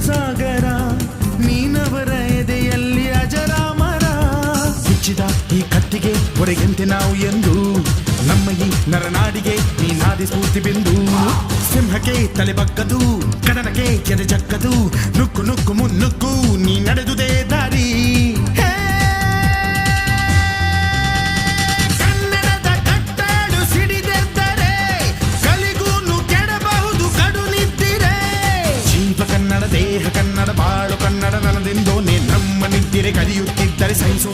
ಸಾಗರ ನೀನವರ ಎದೆಯಲ್ಲಿ ಅಜರಾಮರ. ಬಿಚ್ಚಿದ ಈ ಕತ್ತಿಗೆ ಹೊರಗೆಂತೆ ನಾವು ಎಂದು, ನಮ್ಮ ಈ ನರನಾಡಿಗೆ ನೀನಾದಿ ಸ್ಫೂರ್ತಿ ಬಿಂದು. ಸಿಂಹಕ್ಕೆ ತಲೆ ಬಗ್ಗದು ಕಡನಕ್ಕೆ ಕೆರೆ ಜಕ್ಕದು ನುಕ್ಕು ನುಕ್ಕು ಮುನ್ನುಕ್ಕು. ಇದು ಕನ್ನಡ ಬಾಳು ಕನ್ನಡ ನನದಿಂದೋ ನೀ ನಮ್ಮ ನಿದ್ದಿರೆ ಕಲಿಯುತ್ತಿದ್ದರೆ ಸಹಿಸು